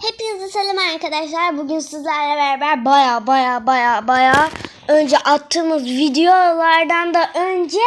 Hepinize selam arkadaşlar. Bugün sizlerle beraber baya baya baya baya önce attığımız videolardan da önce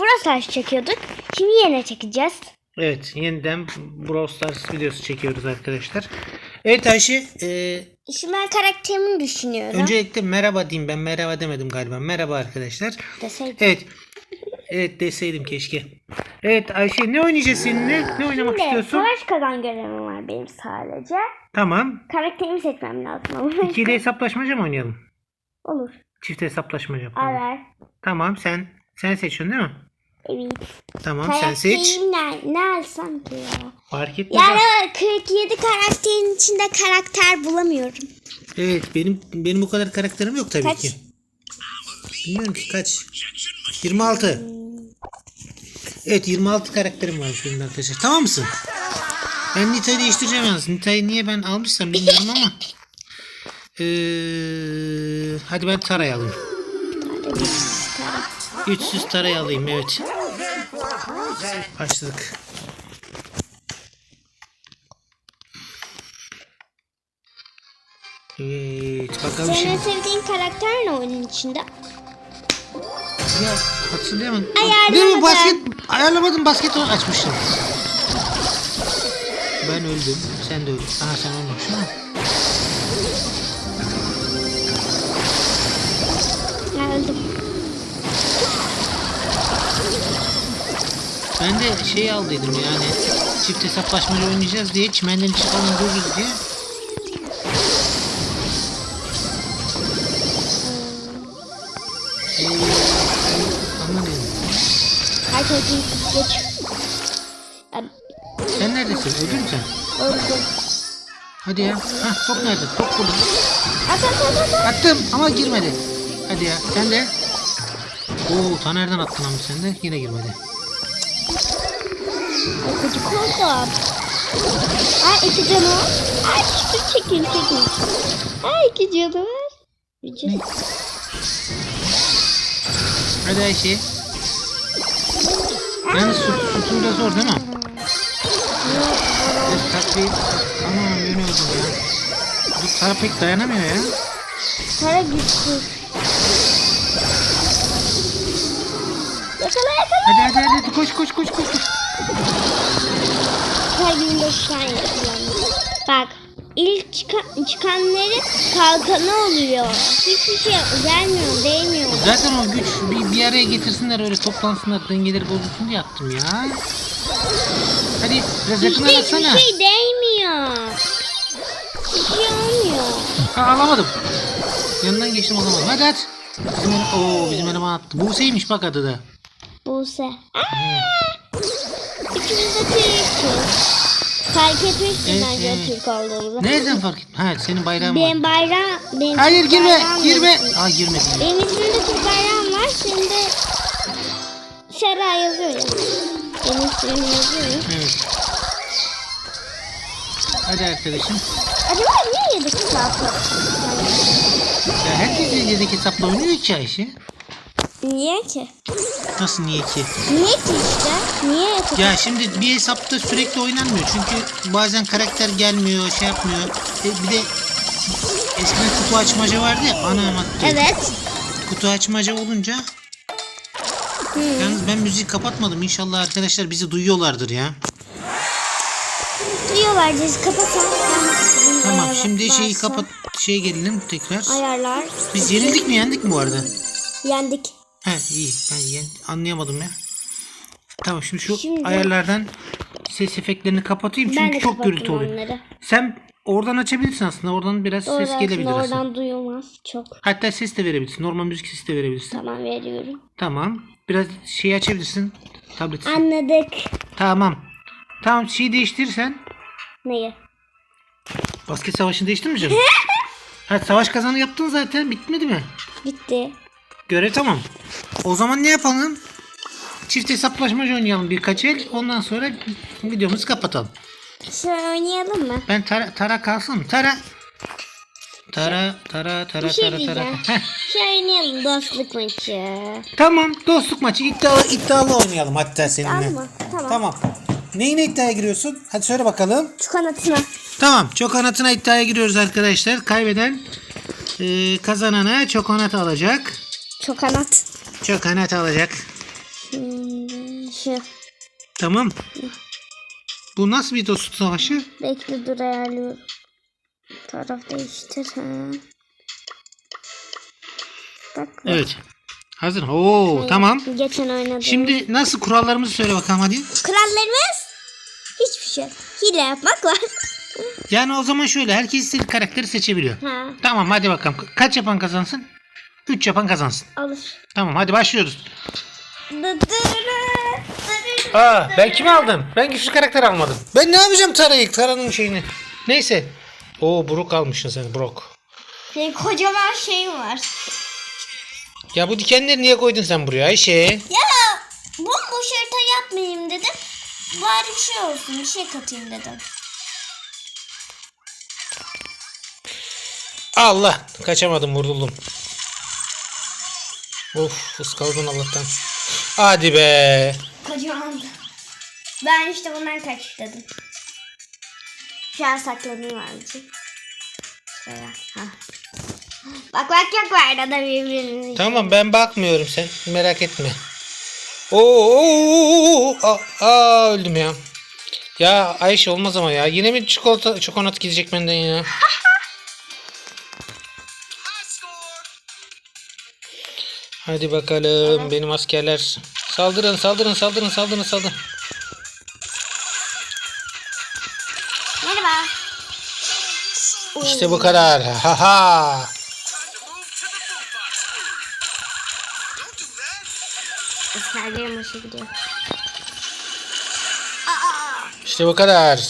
Brawl Stars çekiyorduk. Şimdi yine çekeceğiz. Evet yeniden Brawl Stars videosu çekiyoruz arkadaşlar. Evet Ayşe e, Şimdi ben karakterimi düşünüyorum. öncelikle merhaba diyeyim ben merhaba demedim galiba. Merhaba arkadaşlar. Deseydim. Evet. Evet deseydim keşke. Evet Ayşe ne oynayacağız seninle? Ne oynamak Şimdi istiyorsun? savaş kazan görevim var benim sadece. Tamam. Karakterimi seçmem lazım. İkili hesaplaşmaca mı oynayalım? Olur. Çift hesaplaşmaca yapalım. Arar. Tamam sen sen seçiyorsun değil mi? Evet. Tamam sen seç. Ne, ne alsam ki ya? Fark etmez. Yani 47 karakterin içinde karakter bulamıyorum. Evet benim benim o kadar karakterim yok tabii Kaç? ki. Bilmiyorum ki kaç. 26. Evet 26 karakterim var şu anda arkadaşlar. Tamam mısın? Ben Nita'yı değiştireceğim yalnız. Nita'yı niye ben almışsam bilmiyorum ama. Ee, hadi ben Tara'yı alayım. 300 Tara'yı alayım evet. Başladık. Evet bakalım Senin şimdi. sevdiğin karakter ne oyunun içinde? Ya hatırlayamadım. Ayarlamadım. Değil mi basket ayarlamadım basket açmışım. Ben öldüm. Sen de öldün. Aha sen ama. Ha, öldüm. Ben de şey aldıydım yani çift hesaplaşmaca oynayacağız diye çimenden çıkalım görürüz diye. Herkes geç. Sen neredesin? Öldün mü sen? Öldüm. Hadi ya. Hah top nerede? Top burada. At at at at. at. Attım ama girmedi. Hadi ya sen de. Oo Taner'den attın ama sen de yine girmedi. Gıcık oldum. Ay iki canı var. Ay dur çekin çekin. Ay iki canı var. Vücut. Hadi Ayşe. Yani süt, sütun da zor değil mi? Evet takviye. Aman yönü öldüm ya. Bu Tara pek dayanamıyor ya. Para güçsüz. Yakala yakala. Hadi hadi hadi, koş koş koş koş. gün beş tane kullandım. Bak ilk çıkan, çıkanları kalkanı oluyor. Hiçbir şey gelmiyor, değmiyor. Zaten o güç bir, bir araya getirsinler öyle toplansınlar dengeleri bozulsun diye attım ya. Hadi biraz yakın İşte hiçbir arasana. şey değmiyor. Hiçbir şey olmuyor. Ha, alamadım. Yanından geçtim alamadım. Hadi at. Bizim Oo bizim eleman attı. Buse'ymiş bak adı da. Buse. Aa! İkimiz de. Fark etmişsin Evet, bence evet. Türk olduğumuzu. Nereden fark ettin? Ha senin bayrağın var. Benim bayrağım, benim Hayır girme girme. var. Aa girmedi. Benim ismimde Türk bayrağım var. De Şera yazıyor ya. Benim ismim yazıyor ya. Evet. Hadi arkadaşım. Acaba niye yedik saat? Ya herkes yedek hesapla oynuyor ki Ayşe. Niye ki? Nasıl niye ki? Niye ki işte? Niye yedik? Ya şimdi bir hesapta sürekli oynanmıyor. Çünkü bazen karakter gelmiyor, şey yapmıyor. E, bir de eskiden kutu açmaca vardı ya. Ana attı. Evet. Kutu açmaca olunca Yalnız ben müziği kapatmadım. İnşallah arkadaşlar bizi duyuyorlardır ya. Duyuyorlar Cez kapatalım. Tamam şimdi şeyi kapat şeye gelelim tekrar. Ayarlar. Biz yenildik mi yendik mi bu arada? Yendik. He iyi ben yen anlayamadım ya. Tamam şimdi şu Şimdi- ayarlardan ses efektlerini kapatayım Ben çünkü de çok kapattım gürültü oluyor. onları. Sen oradan açabilirsin aslında. Oradan biraz ses gelebilir aslında oradan duyulmaz çok. Hatta ses de verebilirsin. Normal müzik sesi de verebilirsin. Tamam veriyorum. Tamam. Biraz şey açabilirsin. Tablet. Anladık. Tamam. Tamam şeyi değiştirirsen Neyi? basket savaşını değiştirmeyecek misin? ha savaş kazanı yaptın zaten. Bitmedi mi? Bitti. Görev tamam. O zaman ne yapalım? Çift hesaplaşmacı oynayalım birkaç el. Ondan sonra videomuzu kapatalım. Şöyle oynayalım mı? Ben Tara, tara kalsın. Tara. Tara, tara, tara, Bir şey tara, tara. diyeceğim. Heh. Şöyle oynayalım dostluk maçı. Tamam dostluk maçı iddialı iddialı oynayalım hatta seninle. Tamam mı? Tamam. Tamam. Neyine iddiaya giriyorsun? Hadi söyle bakalım. Şu kanatına. Tamam. Çokonatına iddiaya giriyoruz arkadaşlar. Kaybeden e, kazanana çokonat alacak. Çok kanat. Çokonat alacak. Hmm, şu. Tamam. Bu nasıl bir dostluk savaşı? Bekle dur ayarlıyorum. Taraf değiştir. Ha. Bak. bak. Evet. Hazır. Oo tamam. Geçen oynadım. Şimdi nasıl kurallarımızı söyle bakalım hadi. Kurallarımız hiçbir şey. Hile yapmak var. Yani o zaman şöyle herkes istediği karakteri seçebiliyor. ha. Tamam hadi bakalım. Kaç yapan kazansın? 3 yapan kazansın. Alır. Tamam hadi başlıyoruz. Aa ben kimi aldım? Ben güçlü karakter almadım. Ben ne yapacağım Tara'yı? Tara'nın şeyini. Neyse. Oo Brock almışsın sen Brock. Senin kocaman şeyin var. Ya bu dikenleri niye koydun sen buraya Ayşe? Ya bomboş harita yapmayayım dedim. Bari bir şey olsun bir şey katayım dedim. Allah kaçamadım vuruldum. Of ıskaldın Allah'tan. Hadi be. Kocaman. Ben işte bundan kaç dedim. Şu an saklanayım azıcık. Şöyle. Ha. Bak bak yok var arada birbirimizi. Tamam ben bakmıyorum sen merak etme. Oo, aa, aa, öldüm ya. Ya Ayşe olmaz ama ya. Yine mi çikolata çokonat gidecek benden ya? Hadi bakalım benim askerler. Saldırın saldırın saldırın saldırın saldırın. Merhaba. İşte bu kadar. Ha ha. Askerlerim hoşa gidiyor. İşte bu kadar.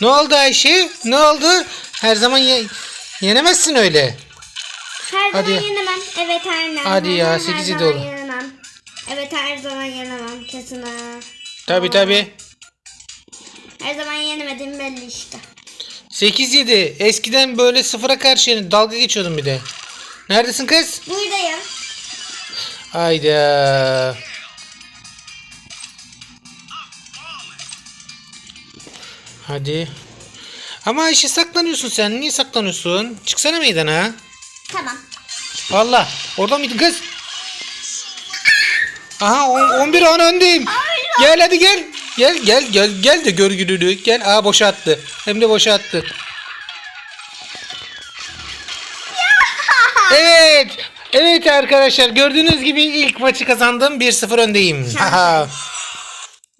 Ne oldu Ayşe? Ne oldu? Her zaman ye- yenemezsin öyle. Her Hadi. zaman yenemem. Evet her zaman. Hadi ya, zaman, sekiz her yedi zaman oldu. yenemem. Evet her zaman yenemem kesin ha. Tabi tabi. Her zaman yenemedim belli işte. 8-7. Eskiden böyle sıfıra karşı dalga geçiyordum bir de. Neredesin kız? Buradayım. Hayda. Hadi. Ama Ayşe saklanıyorsun sen. Niye saklanıyorsun? Çıksana meydana. Tamam. Allah. Orada mıydın kız? Aha on- 11 10 öndeyim. Gel hadi gel. Gel gel gel gel de gör gününü. Gel. Aa boşa attı. Hem de boşa attı. Evet. Evet arkadaşlar gördüğünüz gibi ilk maçı kazandım. 1-0 öndeyim. Haha.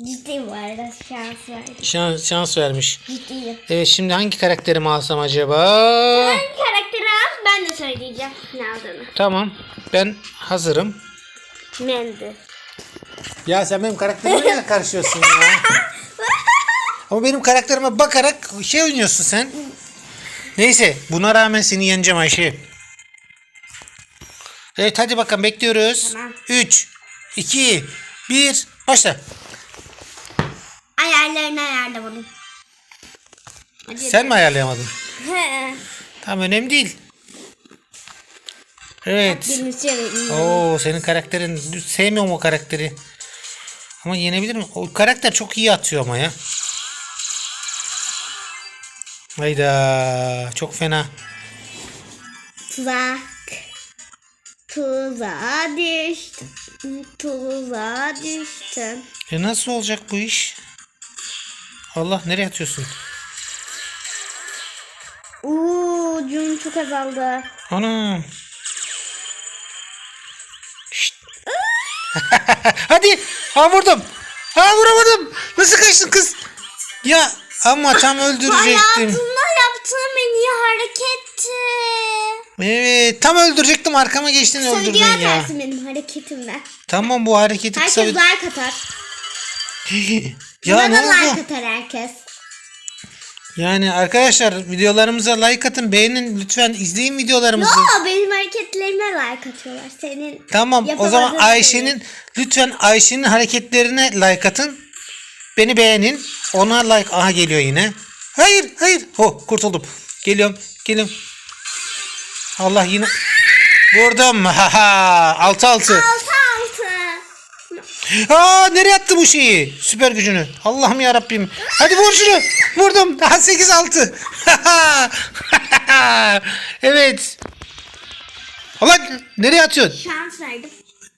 Ciddi bu arada şans verdi. şans, şans vermiş. Ciddiyim. Evet şimdi hangi karakterimi alsam acaba? Hangi karakteri al ben de söyleyeceğim ne aldığını. Tamam. Ben hazırım. Mendi. Ya sen benim karakterime niye karışıyorsun ya? Ama benim karakterime bakarak şey oynuyorsun sen. Neyse buna rağmen seni yeneceğim Ayşe. Evet hadi bakalım bekliyoruz. Tamam. 3, 2, 1 başla. Ayarlarını ayarla bunun. Hadi. Sen mi ayarlayamadın? He. Tamam önemli değil. Evet. Oo senin karakterin sevmiyorum o karakteri. Ama yenebilir mi? O karakter çok iyi atıyor ama ya. Hayda çok fena. Tuzak. Tuzağa düştüm. Tuzağa düştüm. E nasıl olacak bu iş? Allah nereye atıyorsun? Uuu canım çok azaldı. Anam. Hadi. Ha vurdum. Ha vuramadım. Nasıl kaçtın kız? Ya ama tam öldürecektim. Hayatımda yaptığım en iyi hareketti. Evet tam öldürecektim arkama geçtin öldürdün Söylüyor ya. dersin benim hareketimden. Tamam bu hareketi kısa Herkes bir... like atar. ya Buna ne da oldu? like atar herkes. Yani arkadaşlar videolarımıza like atın beğenin lütfen izleyin videolarımızı. Yo benim hareketlerime like atıyorlar. Senin Tamam o zaman yapamadığın Ayşe'nin lütfen Ayşe'nin hareketlerine like atın. Beni beğenin. Ona like aha geliyor yine. Hayır hayır. Oh kurtuldum. Geliyorum geliyorum. Allah yine vurdum. Ha ha. 6 6. Altı altı. Aa nereye attı bu şeyi? Süper gücünü. Allah'ım ya Rabbim. Hadi vur şunu. Vurdum. Daha 8 6. evet. Allah nereye atıyorsun? Şans verdim.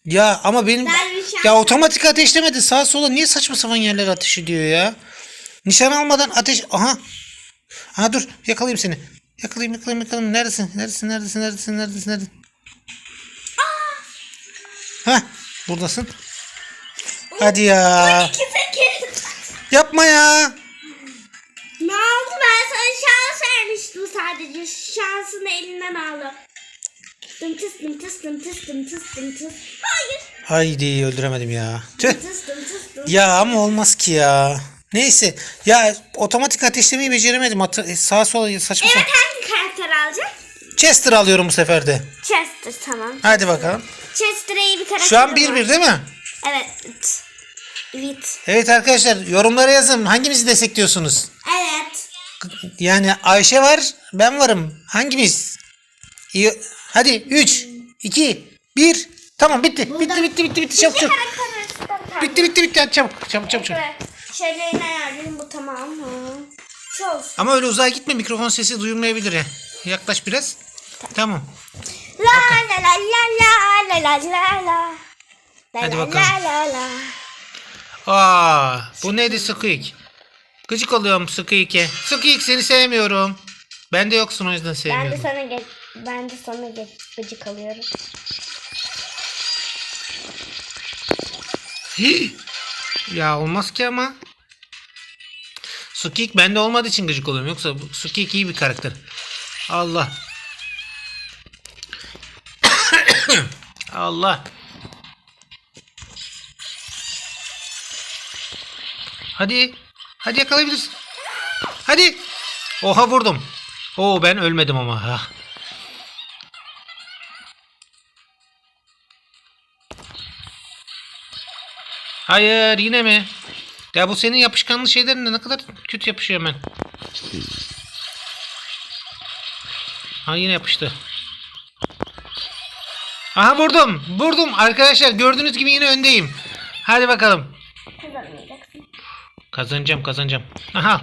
Ya ama benim Ben ya otomatik ateşlemedi. Sağa sola niye saçma sapan yerlere ateş ediyor ya? Nişan almadan ateş aha. Aha dur yakalayayım seni. Yakalayayım yakalayayım yakalayayım. Neredesin? Neredesin? Neredesin? Neredesin? Neredesin? Neredesin? Hah buradasın. Hadi ya. İki sekiz. Yapma ya. Ne oldu ben sana şans vermiştim sadece. Şansını elinden aldı. Dımtıs dımtıs dımtıs dımtıs dımtıs. Hayır. Haydi öldüremedim ya. Tüh. Ya ama olmaz ki ya. Neyse. Ya otomatik ateşlemeyi beceremedim. Atı, sağa sola saçma Evet sapan. hangi karakter alacak? Chester alıyorum bu sefer de. Chester tamam. Hadi bakalım. Chester'a iyi bir karakter Şu an var. 1-1 değil mi? Evet. Evet. Evet arkadaşlar yorumlara yazın. Hangimizi destekliyorsunuz? Evet. Yani Ayşe var, ben varım. Hangimiz? İyi. Hadi 3, 2, 1. Tamam bitti. Bitti bitti bitti bitti. Çabuk çabuk. Bitti bitti bitti. Hadi çabuk çabuk çabuk. çabuk. Evet. Şeylerini ayarlayayım bu tamam mı? Şu olsun. Ama öyle uzağa gitme. Mikrofon sesi duyulmayabilir. ya. Yaklaş biraz. Tamam. La la la la la la la la la. La Hadi la bakalım. La la la. Aa, bu neydi Squeak? Gıcık oluyorum Squeak'e. Squeak seni sevmiyorum. Ben de yoksun o yüzden Ben de sevmiyorum. sana geç, ben de sana geç, gıcık alıyorum. Hii! ya olmaz ki ama. Sukik bende olmadığı için gıcık oluyorum. Yoksa Sukik iyi bir karakter. Allah. Allah. Hadi. Hadi yakalayabilirsin. Hadi. Oha vurdum. Oo ben ölmedim ama. Ha. Hayır yine mi? Ya bu senin yapışkanlı şeylerin de ne kadar kötü yapışıyor hemen. Ha yine yapıştı. Aha vurdum. Vurdum. Arkadaşlar gördüğünüz gibi yine öndeyim. Hadi bakalım. Kazanacağım kazanacağım. Aha.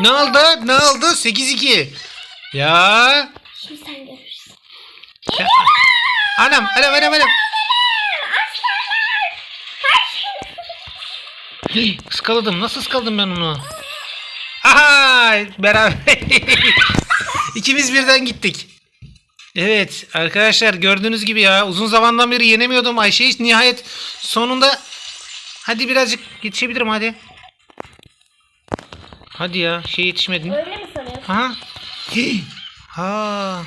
Ne oldu? Ne oldu? 8-2. Ya. Şimdi sen görürsün. ya. Anam anam anam anam. Hey, ıskaladım. Nasıl ıskaladım ben onu? Aha! Beraber. İkimiz birden gittik. Evet arkadaşlar gördüğünüz gibi ya uzun zamandan beri yenemiyordum Ayşe'yi nihayet sonunda hadi birazcık yetişebilirim hadi. Hadi ya şey yetişmedin. Öyle mi sanıyorsun? Aha. Ha.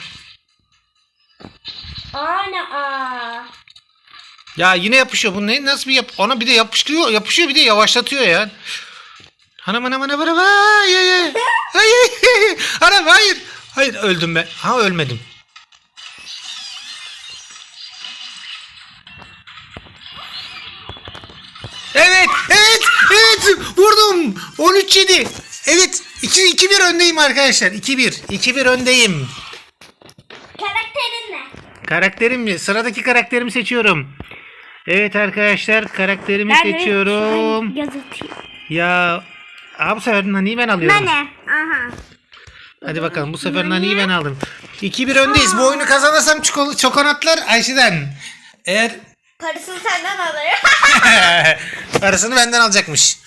Ana aa. Ya yine yapışıyor. Bu ne? Nasıl bir yap? Ona bir de yapıştırıyor. Yapışıyor bir de yavaşlatıyor ya. Anam anam anam anam. Ay ay ay. Ay ay ay. Anam hayır. Hayır öldüm ben. Ha ölmedim. Evet. Vurdum. 13 7. Evet, 2 2 1 öndeyim arkadaşlar. 2 1. 2 1 öndeyim. Karakterin ne? Karakterim mi? Sıradaki karakterimi seçiyorum. Evet arkadaşlar karakterimi seçiyorum. Gazeteyim. Ya Aa, bu sefer Nani'yi ben alıyorum. Nane. Aha. Hadi bakalım bu sefer Nani'yi ben aldım. 2-1 öndeyiz. Bu oyunu kazanırsam çikol- çokonatlar Ayşe'den. Eğer Parasını senden alıyor. parasını benden alacakmış.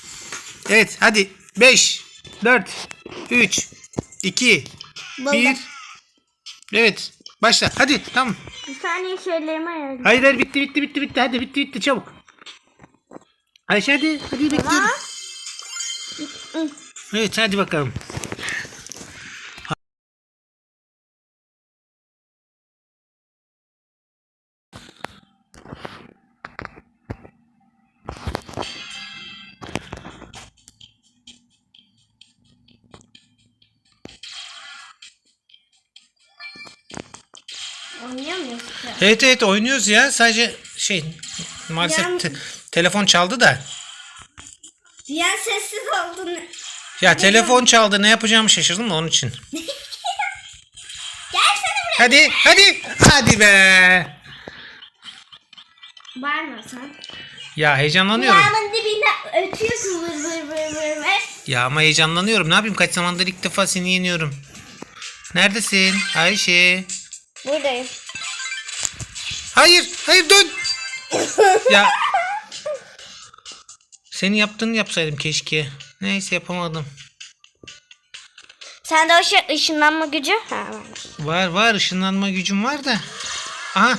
Evet hadi 5 4 3 2 1 Evet başla hadi tamam. Bir saniye şeylerimi ayarlayayım. Hayır hayır bitti bitti bitti bitti hadi bitti bitti çabuk. Ayşe hadi hadi bekliyorum. Evet hadi bakalım. Oynuyor muyuz? Evet evet oynuyoruz ya sadece şey maalesef Yani- te- telefon çaldı da. Ya sessiz oldun. Ya telefon çaldı ne yapacağımı şaşırdım da onun için. Gelsene buraya. Hadi hadi hadi be. Bağırma sen. Ya heyecanlanıyorum. Kulağımın dibinde ötüyorsun vır vır vır vır vır. Ya ama heyecanlanıyorum. Ne yapayım? Kaç zamandır ilk defa seni yeniyorum. Neredesin? Ayşe. Buradayım. Hayır, hayır dön. ya. Senin yaptığını yapsaydım keşke. Neyse yapamadım. Sende o şey ışınlanma gücü? Ha varmış. Var var ışınlanma gücüm var da. Aha.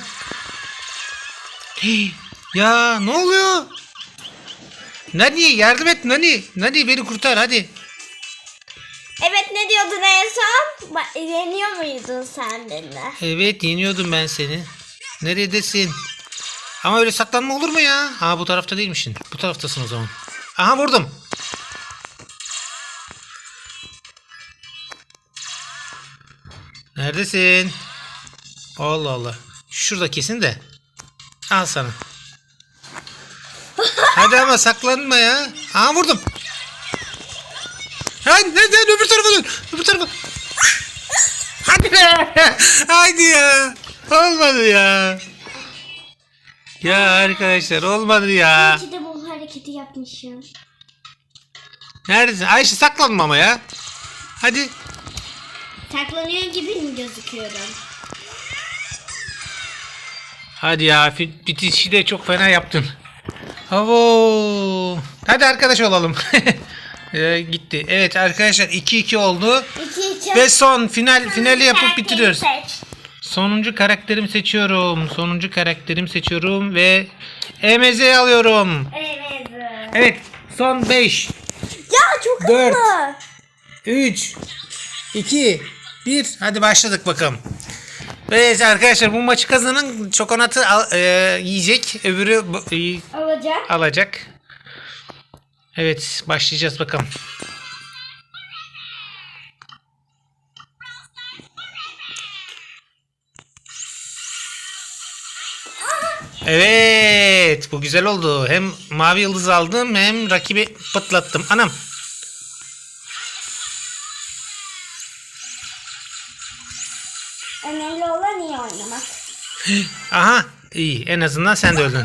Hii, Ya ne oluyor? Nani yardım et Nani. Nani beni kurtar hadi. Yeniyor muydun sen beni? Evet yeniyordum ben seni. Neredesin? Ama öyle saklanma olur mu ya? Ha bu tarafta değilmişsin. Bu taraftasın o zaman. Aha vurdum. Neredesin? Allah Allah. Şurada kesin de. Al sana. Hadi ama saklanma ya. Aha vurdum. Hadi hadi hadi öbür tarafa dön. Öbür tarafa. Hadi be. Hadi ya. Olmadı ya. Ya arkadaşlar olmadı ya. İyi ki de bu hareketi yapmışım. Neredesin? Ayşe saklanma ama ya. Hadi. Saklanıyor gibi mi gözüküyorum? Hadi ya bitişi de çok fena yaptın. Havo. Hadi arkadaş olalım. Ee, gitti. Evet arkadaşlar 2-2 oldu. İki için. Ve son final finali yapıp bitiriyoruz. Seç. Sonuncu karakterimi seçiyorum. Sonuncu karakterimi seçiyorum ve EMZ'yi alıyorum. Evet. Evet son 5, Ya çok Dört. hızlı. 3, 2, 1. Hadi başladık bakalım. Evet arkadaşlar bu maçı kazanan çokonatı al- e, yiyecek. Öbürü bu- e, Alacak. alacak. Evet başlayacağız bakalım. Evet bu güzel oldu. Hem mavi yıldız aldım hem rakibi pıtlattım. Anam. Önemli olan iyi oynamak. Aha iyi en azından sen de öldün.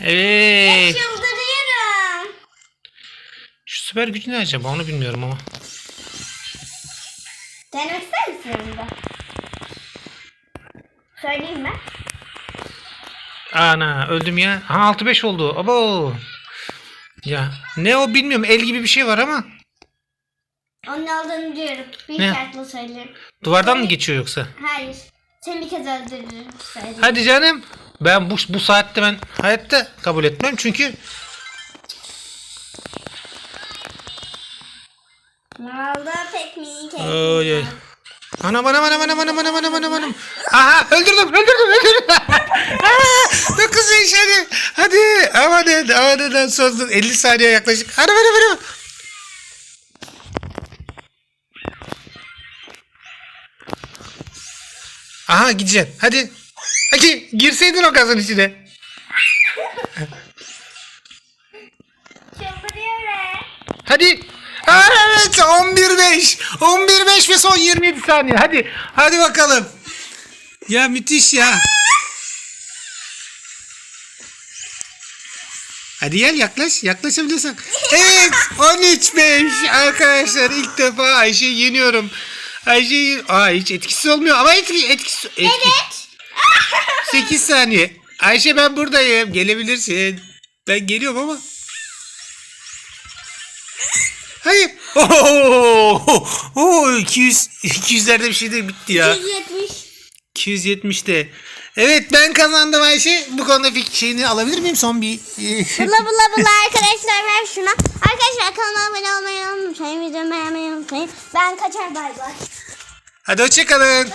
evet. Süper gücü ne acaba onu bilmiyorum ama. Denemek ister misin yanında? Söyleyeyim mi? Ana öldüm ya. Ha 6-5 oldu. Abo. Ya ne o bilmiyorum. El gibi bir şey var ama. Onun aldığını diyorum. Bir Ne? şartla söyleyeyim. Duvardan mı geçiyor yoksa? Hayır. Seni bir kez öldürürüm söyleyeyim. Hadi canım. Ben bu, bu saatte ben hayatta kabul etmem çünkü Nalda tekniği Oy oy. Anam anam anam anam anam anam anam anam anam. Aha öldürdüm öldürdüm öldürdüm. Dokuz yaş hadi. Hadi amanın amanın son 50 saniye yaklaşık. Hadi hadi hadi. Aha gideceksin. Hadi. Hadi girseydin o gazın içine. Hadi. Evet 11-5. 11-5 ve son 27 saniye. Hadi. Hadi bakalım. Ya müthiş ya. Hadi gel yaklaş. Yaklaşabiliyorsan. Evet 13-5 arkadaşlar ilk defa Ayşe'yi yeniyorum. Ayşe'yi... Aa hiç etkisiz olmuyor ama etki, etkisi... etki. Evet. 8 saniye. Ayşe ben buradayım. Gelebilirsin. Ben geliyorum ama. Hayır. Oo, oo 200 200'lerde bir şey de bitti ya. 170. 270'te. Evet ben kazandım Ayşe. Bu konuda fik şeyini alabilir miyim son bir? Bula bula bula arkadaşlar ver şuna. Arkadaşlar kanalıma abone olmayı unutmayın. Videomu beğenmeyi unutmayın. Ben kaçar bay bay. Hadi hoşçakalın.